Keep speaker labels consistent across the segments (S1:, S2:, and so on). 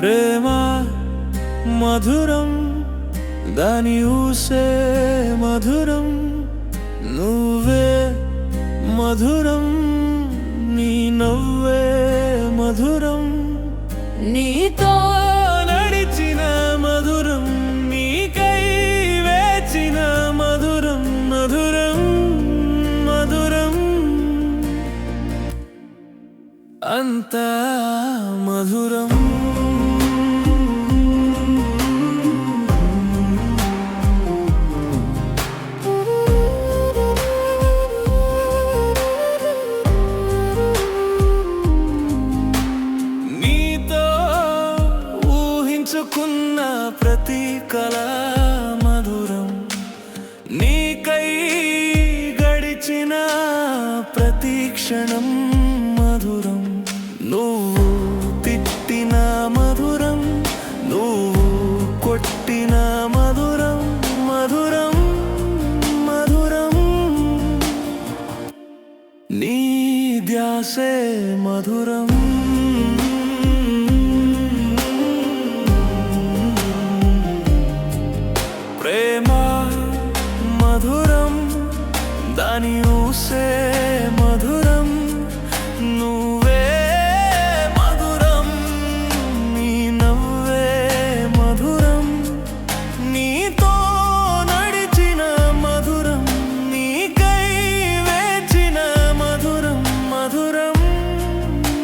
S1: ప్రేమ మధురం దాని ఊసే మధురం నువ్వే మధురం నీ నవ్వే మధురం
S2: నీతో
S1: నడిచిన మధురం నీకై వేచిన మధురం మధురం మధురం. అంత మధురం ఊహించుకున్న ప్రతి కళ మధురం. నీకై గడిచిన ప్రతి క్షణం మధురం. నువ్వు తిట్టిన మధురం నువ్వు కొట్టిన మధురం మధురం మధురం. నీ ధ్యాసే మధురం. మధురం దాని ఊసే మధురం. నువ్వే మధురం నీ నవ్వే మధురం. నీతో నడిచిన మధురం నీకై వేచిన మధురం మధురం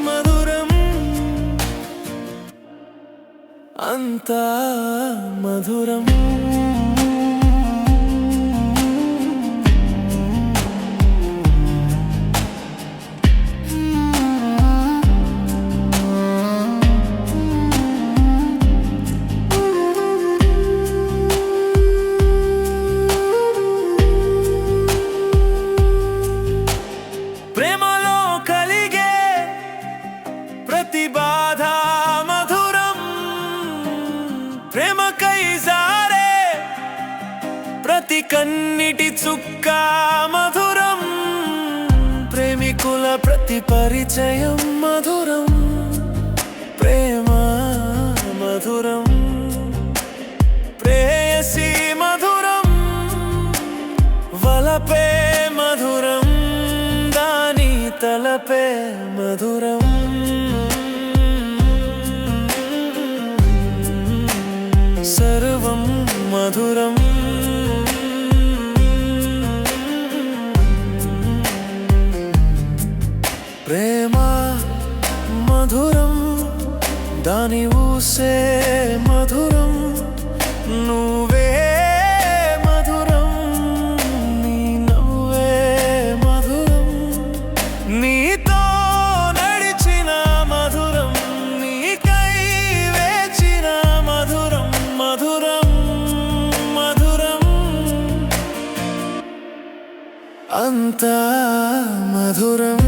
S1: మధురం. అంతా మధురం. జారే ప్రతి కన్నిటి చుక్క మధురం ప్రేమికుల ప్రతి పరిచయం మధురం ప్రేమ మధురం ప్రేయసి మధురం వలపే మధురం దాని తలపే మధురం. మధురం. ప్రేమ మధురం దాని ఊసే అంతా మధురం.